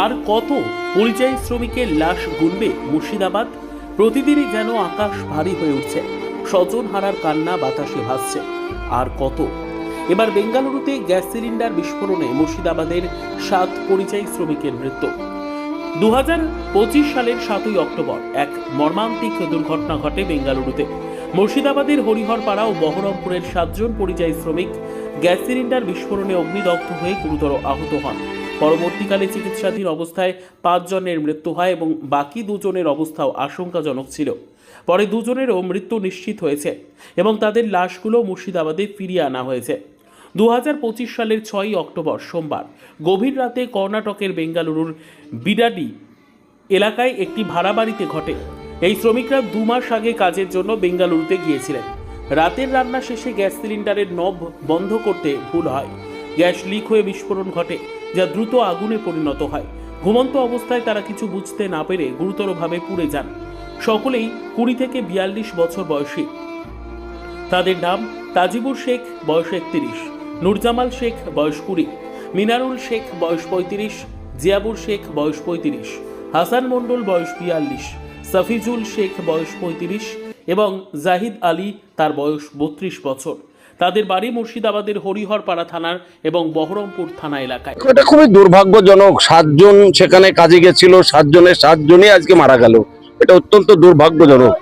আর কত পরিযায়ী শ্রমিকের লাশ গুনবে মুর্শিদাবাদ? প্রতিদিনই যেন আকাশ ভারী হয়ে উঠছে। স্বজন হারার কান্না, বাতাসে ভাসছে। আর কত? এবার বেঙ্গালুরুতে গ্যাস সিলিন্ডার বিস্ফোরণে মুর্শিদাবাদের সাত পরিযায়ী শ্রমিকের মৃত্যু। দু সালের সাতই অক্টোবর এক মর্মান্তিক দুর্ঘটনা ঘটে বেঙ্গালুরুতে। মুর্শিদাবাদের হরিহরপাড়া ও বহরমপুরের সাতজন পরিযায়ী শ্রমিক গ্যাস সিলিন্ডার বিস্ফোরণে অগ্নিদগ্ধ হয়ে গুরুতর আহত হন। পরবর্তীকালে চিকিৎসাধীন অবস্থায় পাঁচজনের মৃত্যু হয় এবং বাকি দুজনের অবস্থাও আশঙ্কাজনক ছিল। পরে দুজনেরও মৃত্যু নিশ্চিত হয়েছে এবং তাদের লাশগুলো মুর্শিদাবাদে ফিরিয়ে আনা হয়েছে। দু হাজার পঁচিশ সালের ছয়ই অক্টোবর সোমবার গভীর রাতে কর্ণাটকের বেঙ্গালুরুর বিডাডি এলাকায় একটি ভাড়া বাড়িতে ঘটে। এই শ্রমিকরা দু মাস আগে কাজের জন্য বেঙ্গালুরুতে গিয়েছিলেন। রাতের রান্না শেষে গ্যাস সিলিন্ডারের নব বন্ধ করতে ভুল হয়। গ্যাস লিক হয়ে বিস্ফোরণ ঘটে, যা দ্রুত আগুনে পরিণত হয়। ঘুমন্ত অবস্থায় তারা কিছু বুঝতে না পেরে গুরুতরভাবে পুড়ে যান। সকলেই কুড়ি থেকে বিয়াল্লিশ বছর বয়সী। তাদের নাম তাজিবুর শেখ, বয়স একত্রিশ, নুরজামাল শেখ, বয়স কুড়ি, মিনারুল শেখ, বয়স পঁয়ত্রিশ, জিয়াবুর শেখ, বয়স পঁয়ত্রিশ, হাসান মণ্ডল, বয়স বিয়াল্লিশ, সাফিজুল শেখ, বয়স পঁয়ত্রিশ এবং জাহিদ আলী, তার বয়স বত্রিশ বছর। তাদের বাড়ি মুর্শিদাবাদের হরিহরপাড়া থানার এবং বহরমপুর থানা এলাকায়। এটা খুবই দুর্ভাগ্যজনক। সাতজন সেখানে কাজে গেছিল, সাতজনের সাতজনই আজকে মারা গেল। এটা অত্যন্ত দুর্ভাগ্যজনক।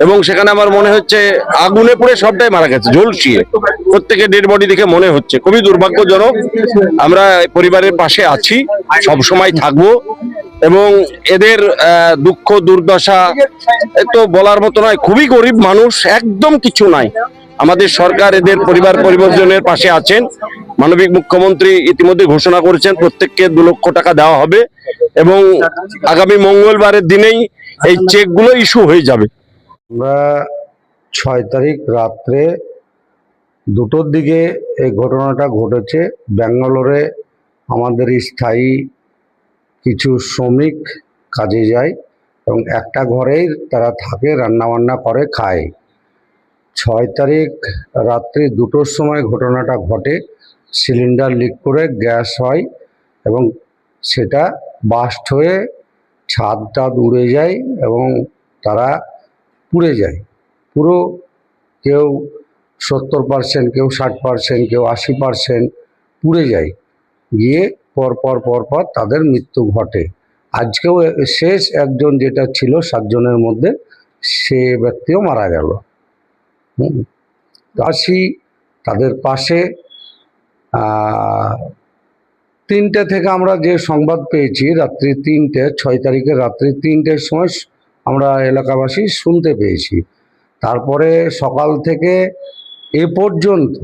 এবং সেখানে আমার মনে হচ্ছে আগুনে পুড়ে সবটাই মারা গেছে ঝলসিয়ে প্রত্যেকের ডেড বডি দেখে মনে হচ্ছে। খুবই দুর্ভাগ্যজনক। আমরা পরিবারের পাশে আছি সব সময় থাকব। এবং এদের দুঃখ, দুর্দশা তো বলার মতো নয়, খুবই গরিব মানুষ, একদম কিছু নাই। আমাদের সরকার এদের পরিবার পরিবর্জনের পাশে আছেন। মানবিক মুখ্যমন্ত্রী ইতিমধ্যে ঘোষণা করেছেন, প্রত্যেককে দু লক্ষ টাকা দেওয়া হবে এবং আগামী মঙ্গলবারের দিনেই এই চেকগুলো ইস্যু হয়ে যাবে। আমরা ছয় তারিখ রাত্রে দুটোর দিকে এই ঘটনাটা ঘটেছে। ব্যাঙ্গালোরে আমাদের স্থায়ী কিছু শ্রমিক কাজে যায় এবং একটা ঘরেই তারা থাকে, রান্নাবান্না করে, খায়। ছয় তারিখ রাত্রি দুটোর সময় ঘটনাটা ঘটে। সিলিন্ডার লিক করে গ্যাস হয় এবং সেটা বাস্ট হয়ে ছাদ টাদ উড়ে যায় এবং তারা পুড়ে যায়। পুরো কেউ সত্তর পার্সেন্ট কেউ ষাট পার্সেন্ট কেউ আশি পার্সেন্ট পুড়ে যায়। গিয়ে পর পর পর পর তাদের মৃত্যু ঘটে। আজকেও শেষ একজন যেটা ছিল সাতজনের মধ্যে সে ব্যক্তিও মারা গেল। হুম। আসি তাদের পাশে তিনটে থেকে আমরা যে সংবাদ পেয়েছি রাত্রি তিনটে, ছয় তারিখে রাত্রি তিনটের সময় আমরা এলাকাবাসী শুনতে পেয়েছি তারপরে সকাল থেকে এ পর্যন্ত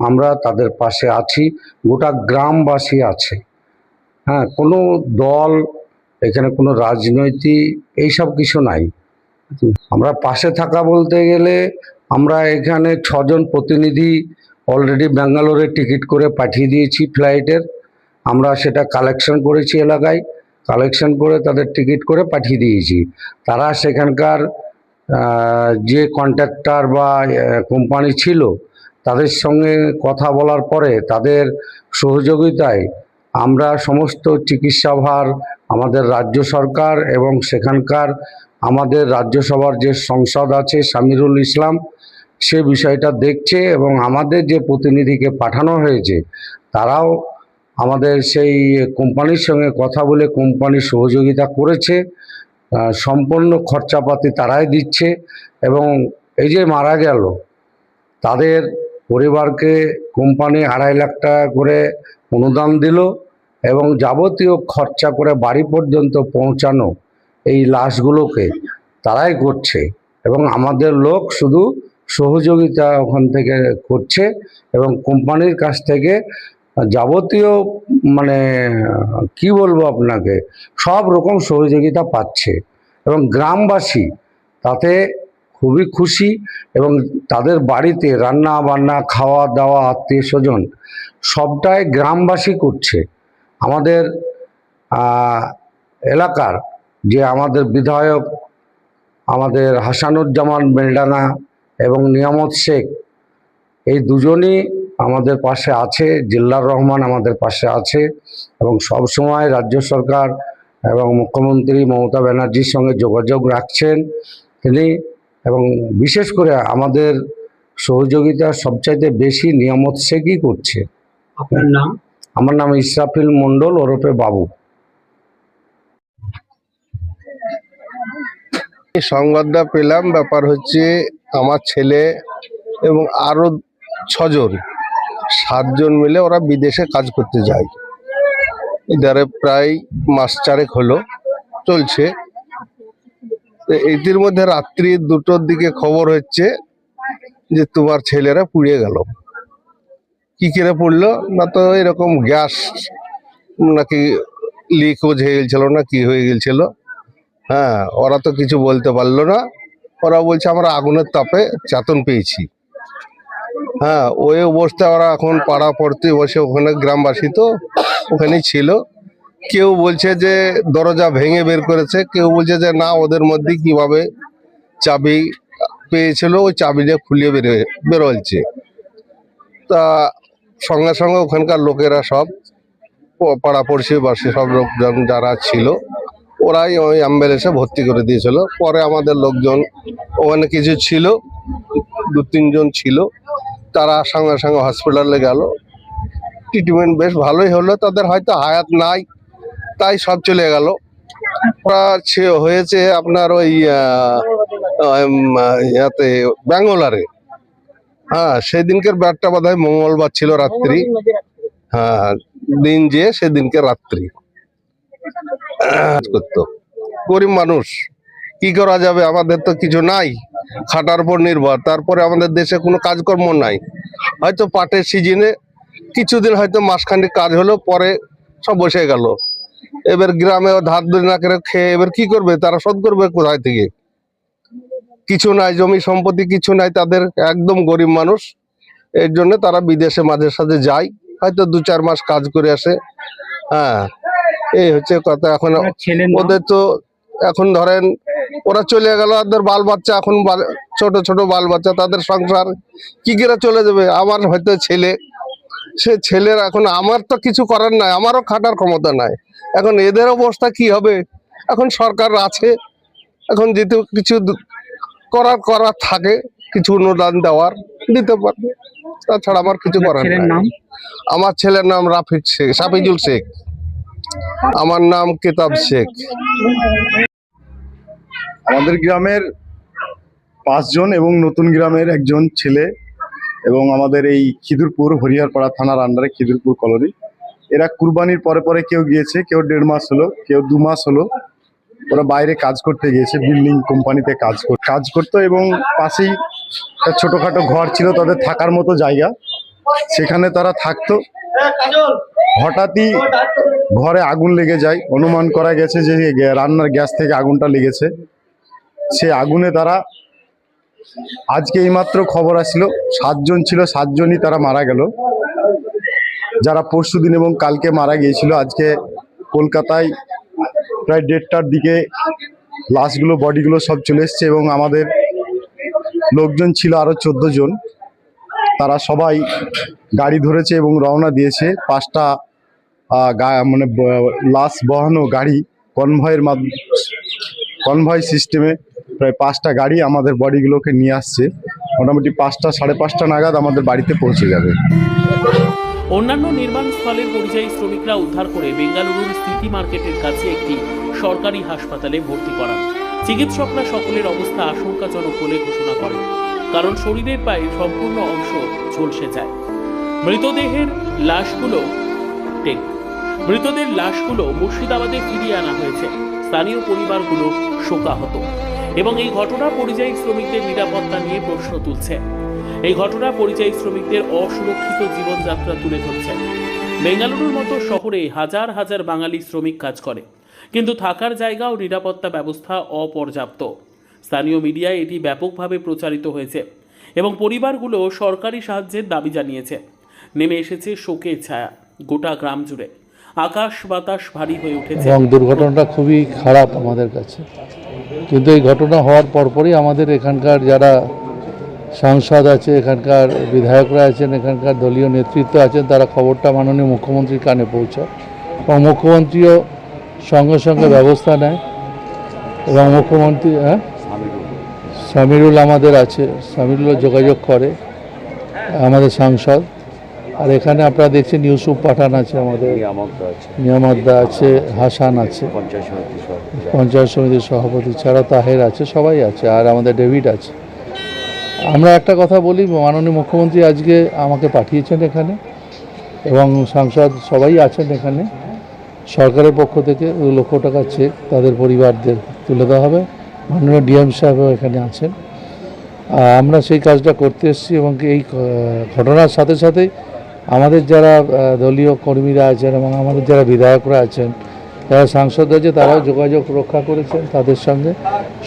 আমরা তাদের পাশে আছি, গোটা গ্রামবাসী আছে হ্যাঁ কোনো দল, এখানে কোনো রাজনৈতিক, এইসব কিছু নাই আমরা পাশে থাকা বলতে গেলে আমরা এখানে ছজন প্রতিনিধি অলরেডি ব্যাঙ্গালোরে টিকিট করে পাঠিয়ে দিয়েছি ফ্লাইটের আমরা সেটা কালেকশন করেছি এলাকায়। কালেকশন করে তাদের টিকিট করে পাঠিয়ে দিয়েছি। তারা সেখানকার যে কন্ট্রাক্টর বা কোম্পানি ছিল, তাদের সঙ্গে কথা বলার পরে, তাদের সহযোগিতায় আমরা সমস্ত চিকিৎসা ভার আমাদের রাজ্য সরকার এবং সেখানকার আমাদের রাজ্যসভার যে সংসদ আছে, সামিরুল ইসলাম সে বিষয়টা দেখছে এবং আমাদের যে প্রতিনিধিকে পাঠানো হয়েছে, তারাও আমাদের সেই কোম্পানির সঙ্গে কথা বলে কোম্পানি সহযোগিতা করেছে সম্পূর্ণ খরচাপাতি তারাই দিচ্ছে এবং এই যে মারা গেল, তাদের পরিবারকে কোম্পানি আড়াই লাখ টাকা করে অনুদান দিল এবং যাবতীয় খরচা করে বাড়ি পর্যন্ত পৌঁছানো এই লাশগুলোকে তারাই করছে এবং আমাদের লোক শুধু সহযোগিতা ওখান থেকে করছে এবং কোম্পানির কাছ থেকে যাবতীয় মানে কি বলব আপনাকে, সব রকম সহযোগিতা পাচ্ছে এবং গ্রামবাসী তাতে খুবই খুশি এবং তাদের বাড়িতে রান্না বান্না, খাওয়া দাওয়া, আত্মীয় স্বজন সবটাই গ্রামবাসী করছে। আমাদের এলাকার যে আমাদের বিধায়ক, আমাদের হাসানুজ্জামান বেলডানা এবং নিয়ামত শেখ। এই দুজনই আমাদের পাশে আছে জিল্লার রহমান আমাদের পাশে আছে এবং সব সময় রাজ্য সরকার এবং মুখ্যমন্ত্রী মমতা ব্যানার্জির সঙ্গে যোগাযোগ রাখছেন তিনি এবং বিশেষ করে আমাদের সহযোগিতা সবচাইতে বেশি নিয়ামত শেখই করছে। আপনার নাম? আমার নাম ইসরাফিল মণ্ডল ওরফে বাবু। এই সংবাদটা পেলাম ব্যাপার হচ্ছে আমার ছেলে এবং আরও ছজন, সাতজন মিলে ওরা বিদেশে কাজ করতে যায়। এদারে প্রায় মাস চারেক হলো, চলছে। এটির মধ্যে রাত্রি দুটোর দিকে খবর হচ্ছে যে তোমার ছেলেরা পুড়িয়ে গেল। কি করে পড়ল? না তো এরকম গ্যাস নাকি লিক হয়ে গেছিল না কি হয়ে গেছিল। হ্যাঁ ওরা তো কিছু বলতে পারল না। ওরা বলছে, আমরা আগুনের তাপে চেতন পেয়েছি। হ্যাঁ ওই অবস্থায় ওরা এখন পাড়া পড়তে বসে, ওখানে গ্রামবাসী তো ওখানেই ছিল। কেউ বলছে যে, দরজা ভেঙে বের করেছে। কেউ বলছে যে, না, ওদের মধ্যে কীভাবে চাবি পেয়েছিল, ওই চাবি চাবিটা খুলিয়ে বেরো বেরোলছে তা সঙ্গে সঙ্গে ওখানকার লোকেরা সব প- পাড়াপড়শি বাসী সব লোকজন যারা ছিল ওরাই ওই অ্যাম্বুলেন্সে ভর্তি করে দিয়েছিল। পরে আমাদের লোকজন, ওখানে কিছু ছিল, দু তিনজন ছিল, তারা সঙ্গে সঙ্গে হসপিটালে গেল। ট্রিটমেন্ট বেশ ভালোই হলো, তাদের হয়তো হায়াত নাই, তাই সব চলে গেল। হয়েছে আপনার ওই ইয়াতে ব্যাঙ্গোলারে। হ্যাঁ সেদিনকের ব্যাটটা বোধ হয় মঙ্গলবার ছিল রাত্রি। হ্যাঁ দিন যে সেদিনকে রাত্রি। গরিব মানুষ, কি করা যাবে? আমাদের তো কিছু নাই, খাটার উপর নির্ভর। তারপরে আমাদের দেশে কোনো কাজকর্ম নাই। হয়তো পাটের সিজনে কিছুদিন হয়তো মাসখানেক কাজ হলো, পরে সব বসে গেল। এবার গ্রামে ধার ধরে না করে খেয়ে এবার কি করবে? তারা শোধ করবে কোথায় থেকে? কিছু নাই, জমি সম্পত্তি কিছু নাই, তাদের একদম গরিব মানুষ। এর জন্য তারা বিদেশে মাঝে সাঝে যায়। হয়তো দু চার মাস কাজ করে আসে। হ্যাঁ এই হচ্ছে কথা এখন ওদের তো এখন ধরেন ওরা চলে গেল ওদের বাল বাচ্চা এখন ছোট ছোট বাল বাচ্চা তাদের সংসার কি করে চলে যাবে? আমার হয়তো ছেলে সে ছেলের এখন আমার তো কিছু করার নাই আমারও খাটার ক্ষমতা নাই। এখন এদের অবস্থা কি হবে? এখন সরকার আছে এখন যেহেতু কিছু করার করার থাকে কিছু অনুদান দেওয়ার দিতে পারবে। তাছাড়া আমার কিছু করার নাই। আমার ছেলের নাম রাফিক শেখ সাফিজুল শেখ। আমার নাম কেতাব শেখ। আমাদের গ্রামের পাঁচজন এবং নতুন গ্রামের একজন ছেলে এবং আমাদের এই খিদুরপুর হরিহরপাড়া থানার আন্ডারে খিদুরপুর কলোনি। এরা কুরবানির পরে পরে কেউ গিয়েছে, কেউ দেড় মাস হলো, কেউ দু মাস হলো। ওরা বাইরে কাজ করতে গিয়েছে বিল্ডিং কোম্পানিতে কাজ কাজ করতো এবং পাশেই ছোটোখাটো ঘর ছিল, তাদের থাকার মতো জায়গা। সেখানে তারা থাকতো। হঠাৎই ঘরে আগুন লেগে যায়। অনুমান করা গেছে যে রান্নার গ্যাস থেকে আগুনটা লেগেছে। সে আগুনে তারা আজকে এইমাত্র খবর আসলো, সাতজন ছিল, সাতজনই তারা মারা গেল। যারা পরশুদিন এবং কালকে মারা গিয়েছিল, আজকে কলকাতায় প্রায় দেড়টার দিকে লাশগুলো, বডিগুলো সব চলে এসছে এবং আমাদের লোকজন ছিল আরও চোদ্দ জন। তারা সবাই গাড়ি ধরেছে এবং রওনা দিয়েছে। পাঁচটা মানে লাশ বহানো গাড়ি কনভয়ের কনভয় সিস্টেমে প্রায় পাঁচটা গাড়ি আমাদের বডিগুলোকে নিয়ে আসছে। মোটামুটি পাঁচটা, সাড়ে পাঁচটা নাগাদ আমাদের বাড়িতে পৌঁছে যাবে। অন্যান্য নির্মাণ স্থলের পরিযায়ী শ্রমিকরা উদ্ধার করে বেঙ্গালুরুর সিটি মার্কেটের কাছে একটি সরকারি হাসপাতালে ভর্তি করান। চিকিৎসকরা সকলের অবস্থা আশঙ্কাজনক বলে ঘোষণা করেন। কারণ শরীরের পায়ে সম্পূর্ণ অংশ ঝলসে যায়। মৃতদেহের লাশগুলো টেক। মৃতদের লাশগুলো মুর্শিদাবাদে ফিরিয়ে আনা হয়েছে। স্থানীয় পরিবারগুলো শোকাহত এবং এই ঘটনা পরিযায়ী শ্রমিকদের নিরাপত্তা নিয়ে প্রশ্ন তুলছে। এই ঘটনা পরিযায়ী শ্রমিকদের অসুরক্ষিত জীবনযাত্রা তুলে ধরছে। বেঙ্গালুরুর মতো শহরে হাজার হাজার বাঙালি শ্রমিক কাজ করে, কিন্তু থাকার জায়গা ও নিরাপত্তা ব্যবস্থা অপর্যাপ্ত। স্থানীয় মিডিয়ায় এটি ব্যাপকভাবে প্রচারিত হয়েছে এবং পরিবারগুলো সরকারি সাহায্যের দাবি জানিয়েছে। নেমে এসেছে শোকের ছায়া, গোটা গ্রাম জুড়ে। আকাশ বাতাস ভারী হয়ে উঠেছে। এবং দুর্ঘটনাটা খুবই খারাপ আমাদের কাছে। কিন্তু এই ঘটনা হওয়ার পরপরই আমাদের এখানকার যারা সাংসদ আছে, এখানকার বিধায়করা আছেন, এখানকার দলীয় নেতৃত্ব আছেন, তারা খবরটা মাননীয় মুখ্যমন্ত্রীর কানে পৌঁছায়। এবং মুখ্যমন্ত্রীও সঙ্গে সঙ্গে ব্যবস্থা নেয়। এবং মুখ্যমন্ত্রী হ্যাঁ? সামিরুল আমাদের আছে সামিরুল যোগাযোগ করে আমাদের সাংসদ। আর এখানে আপনারা দেখছেন ইউসুফ পাঠান আছে আমাদের। নিয়ামতদা আছে। হাসান আছে। পঞ্চায়েত সমিতির সভাপতি ছাড়া তাহের আছে সবাই আছে আর আমাদের ডেভিড আছে। আমরা একটা কথা বলি মাননীয় মুখ্যমন্ত্রী আজকে আমাকে পাঠিয়েছেন এখানে এবং সাংসদ সবাই আছেন এখানে। সরকারের পক্ষ থেকে দু লক্ষ টাকা চেক তাদের পরিবারদের তুলে দেওয়া হবে। মাননীয় ডিএম সাহেবও এখানে আছেন আর আমরা সেই কাজটা করতে এসেছি এবং এই আহ, ঘটনার সাথে সাথেই আমাদের যারা আহ, দলীয় কর্মীরা আছেন এবং আমাদের যারা বিধায়করা আছেন যারা সাংসদ আছে তারাও যোগাযোগ রক্ষা করেছেন তাদের সঙ্গে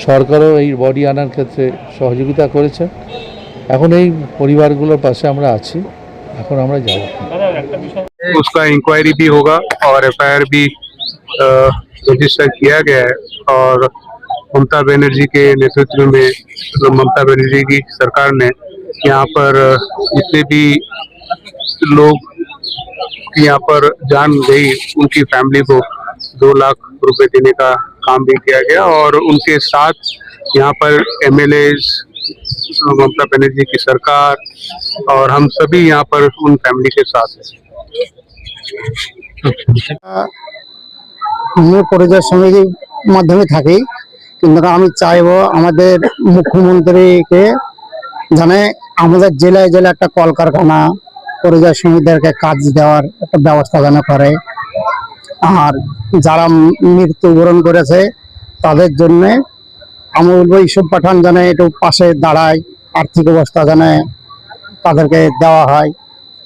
সরকারও এই বডি আনার ক্ষেত্রে সহযোগিতা করেছেন এখন এই পরিবারগুলোর পাশে আমরা আছি এখন আমরা যাব उसका इंक्वायरी भी होगा और एफआईआर भी रजिस्टर किया गया है और ममता बनर्जी के नेतृत्व में मतलब ममता बनर्जी की सरकार ने यहाँ पर अ, जितने भी लोग की यहाँ पर जान गई उनकी फैमिली को दो लाख रुपए देने का काम भी किया गया और उनके साथ यहाँ पर एमएलए ममता बनर्जी की सरकार और हम सभी यहाँ पर उन फैमिली के साथ हैं আমি পরিচয় সমিতির মাধ্যমে থাকি কিন্তু আমি চাইব আমাদের মুখ্যমন্ত্রীকে জানে আমাদের জেলায় জেলায় একটা কলকারখানা পরিচয় শ্রমিকদেরকে কাজ দেওয়ার একটা ব্যবস্থা যেন করে। আর যারা মৃত্যুবরণ করেছে, তাদের জন্য আমি বলব ইসব পাঠান যেন একটু পাশে দাঁড়ায়, আর্থিক অবস্থা যেন তাদেরকে দেওয়া হয়,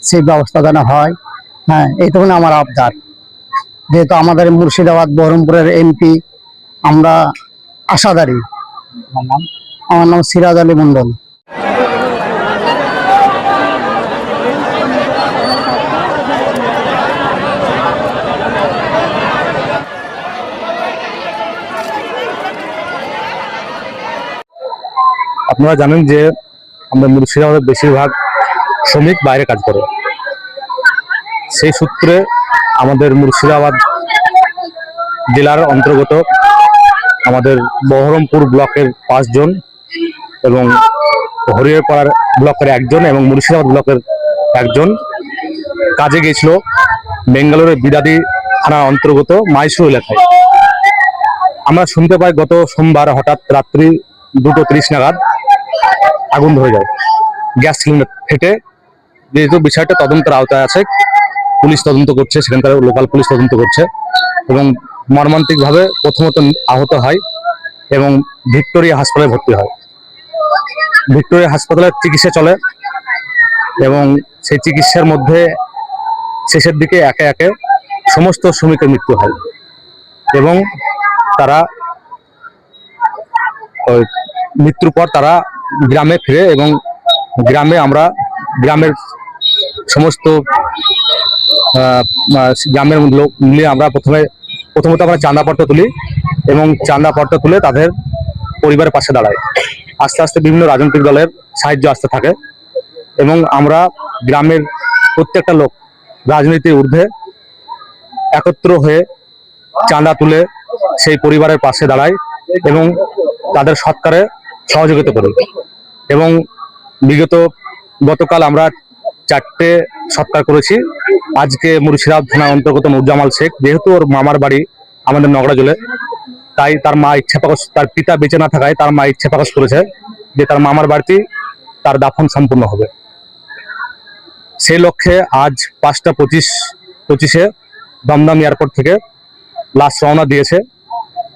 সেই ব্যবস্থা যেন হয়। হ্যাঁ এইটুকুনি আমার আবদার। যেহেতু আমাদের মুর্শিদাবাদ, বহরমপুরের এমপি, আমরা আশাদারি আমার নাম? সিরাজ আলী মন্ডল আপনারা জানেন যে আমরা মুর্শিদাবাদের বেশিরভাগ শ্রমিক বাইরে কাজ করে। সেই সূত্রে আমাদের মুর্শিদাবাদ জেলার অন্তর্গত আমাদের বহরমপুর ব্লকের পাঁচজন এবং হরিহরপাড়ার ব্লকের একজন এবং মুর্শিদাবাদ ব্লকের একজন। কাজে গিয়েছিল বেঙ্গালোরের বিরাদি থানার অন্তর্গত মাইসুর এলাকায়। আমরা শুনতে পাই গত সোমবার হঠাৎ রাত্রি দুটো ত্রিশ নাগাদ আগুন ধরে যায়। গ্যাস সিলিন্ডার ফেটে, যেহেতু বিষয়টা তদন্তের আওতায় আছে, পুলিশ তদন্ত করছে, সেখানকার লোকাল পুলিশ তদন্ত করছে এবং মর্মান্তিকভাবে প্রথমত আহত হয় এবং ভিক্টোরিয়া হাসপাতালে ভর্তি হয়। ভিক্টোরিয়া হাসপাতালে চিকিৎসা চলে এবং সেই চিকিৎসার মধ্যে শেষের দিকে একে একে সমস্ত শ্রমিকের মৃত্যু হয় এবং তারা মৃত্যুর পর তারা গ্রামে ফিরে এবং গ্রামে আমরা গ্রামের সমস্ত গ্রামের লোক মিলে আমরা প্রথমে প্রথমত আমরা চাঁদাপত্র তুলি এবং চাঁদাপত্র তুলে তাদের পরিবারের পাশে দাঁড়াই। আস্তে আস্তে বিভিন্ন রাজনৈতিক দলের সাহায্য আসতে থাকে এবং আমরা গ্রামের প্রত্যেকটা লোক রাজনীতির ঊর্ধ্বে একত্র হয়ে চাঁদা তুলে সেই পরিবারের পাশে দাঁড়াই এবং তাদের সৎকারে সহযোগিতা করি। এবং বিগত গতকাল আমরা চারটে সৎকার করেছি। আজকে মুর্শিদাবাদ থানার অন্তর্গত নুরজামাল শেখ, যেহেতু ওর মামার বাড়ি আমাদের নগরা জলে, তাই তার মা ইচ্ছা প্রকাশ, তার পিতা বেঁচে না থাকায় তার মা ইচ্ছা প্রকাশ করেছে যে তার মামার বাড়িতেই তার দাফন সম্পূর্ণ হবে। সেই লক্ষ্যে আজ পাঁচটা পঁচিশ, পঁচিশে দমদম এয়ারপোর্ট থেকে লাশ রওনা দিয়েছে।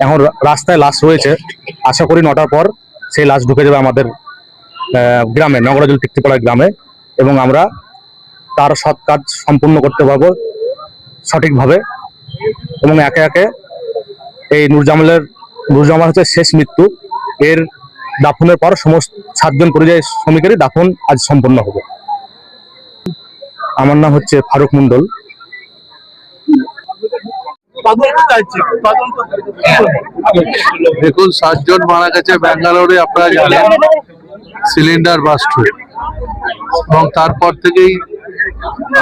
এখন রাস্তায় লাশ রয়েছে। আশা করি নটার পর সেই লাশ ঢুকে যাবে আমাদের গ্রামে নগরাজল তিক্তিপাড়া গ্রামে। এবং আমরা তার সৎ কাজ সম্পূর্ণ করতে পারব সঠিকভাবে এবং একে একে এই নুরজামালের, নুরজামাল হচ্ছে শেষ মৃত্যু। এর দাফনের পর সমস্ত সাতজন পরিযায়ী শ্রমিকেরই দাফন আজ সম্পন্ন হবে। আমার নাম হচ্ছে ফারুক মন্ডল। দেখুন, সাতজন মারা গেছে ব্যাঙ্গালোরে, আপনারা জানেন। সিলিন্ডার বাস্ট এবং তারপর থেকেই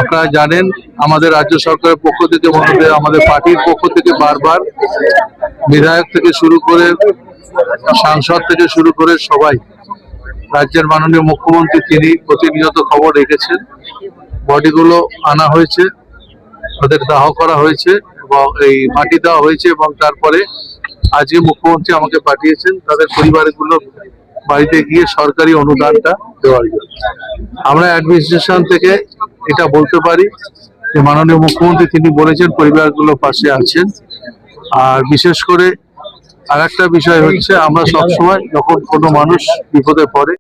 আপনারা জানেন, আমাদের রাজ্য সরকারের পক্ষ থেকে আমাদের আমাদের পার্টির পক্ষ থেকে বারবার বিধায়ক থেকে শুরু করে সাংসদ থেকে শুরু করে সবাই, রাজ্যের মাননীয় মুখ্যমন্ত্রী তিনি প্রতিনিয়ত খবর রেখেছেন। বডিগুলো আনা হয়েছে তাদের দাহ করা হয়েছে এবং এই মাটি দেওয়া হয়েছে এবং তারপরে আজকে মুখ্যমন্ত্রী আমাকে পাঠিয়েছেন, তাদের পরিবারগুলো বাড়িতে গিয়ে সরকারি অনুদানটা দেওয়ার জন্য। আমরা অ্যাডমিনিস্ট্রেশন থেকে এটা বলতে পারি যে মাননীয় মুখ্যমন্ত্রী তিনি বলেছেন, পরিবারগুলো পাশে আছেন। আর বিশেষ করে আর বিষয় হচ্ছে, আমরা সবসময় যখন কোনো মানুষ বিপদে পড়ে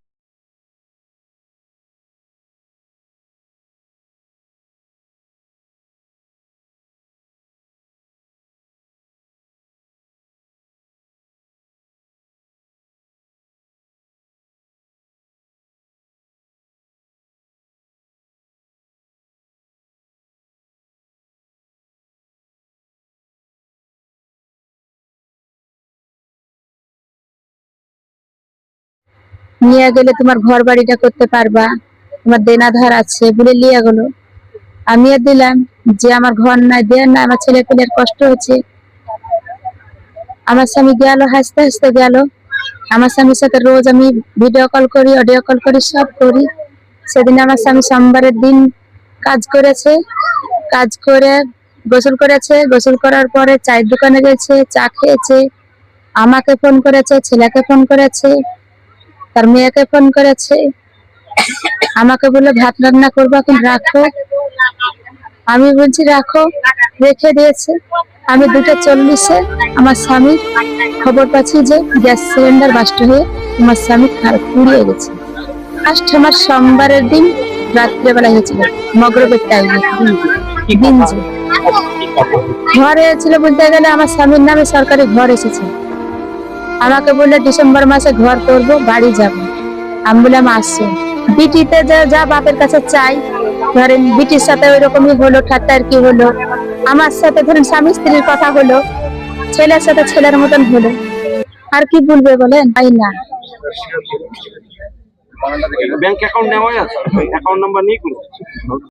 নিয়ে গেলে তোমার ঘর বাড়িটা করতে পারবা, তোমার দেনা ধার আছে বলে নিয়ে গেলো। আমিও দিলাম, যে আমার ঘর নাই, দেন না, আমার ছেলে পেলের কষ্ট হচ্ছে। আমার স্বামী গেল, হাসতে হাসতে গেল। আমার স্বামীর সাথে রোজ আমি ভিডিও কল করি অডিও কল করি, সব করি। সেদিন আমার স্বামী সোমবারের দিন কাজ করেছে, কাজ করে গোসল করেছে। গোসল করার পরে চায়ের দোকানে গেছে, চা খেয়েছে। আমাকে ফোন করেছে, ছেলেকে ফোন করেছে। তার মেয়েকে ফোন করেছে। আমাকে বলে ভাত রান্না করব এখন রাখো। আমি বলছি রাখো। রেখে দিয়েছে। আমি দুটো চল্লিশে আমার স্বামীর খবর পাচ্ছি যে গ্যাস সিলিন্ডার বাস্ট হয়ে আমার স্বামী পুড়িয়ে গেছে। ফার্স্ট আমার সোমবারের দিন রাত্রেবেলা হয়েছিল মগরবের টাইমে ঘরে ছিল বলতে গেলে আমার স্বামীর নামে সরকারি ঘর এসেছে। আমাকে বললে ডিসেম্বর মাসে ঘর করব, বাড়ি যাব। আমি বললাম, আসছি। বিটিতে যা যা বাপের কাছে চাই, ধরেন বিটির সাথে ওই রকমই হলো, ঠাট্টার কি হলো, আমার সাথে ধরেন স্বামী স্ত্রীর কথা হলো, ছেলের সাথে ছেলের মতন হলো। আর কি বলবে বলেন? তাই না? ব্যাংক অ্যাকাউন্ট নেওয়া আছে অ্যাকাউন্ট নাম্বার নিয়ে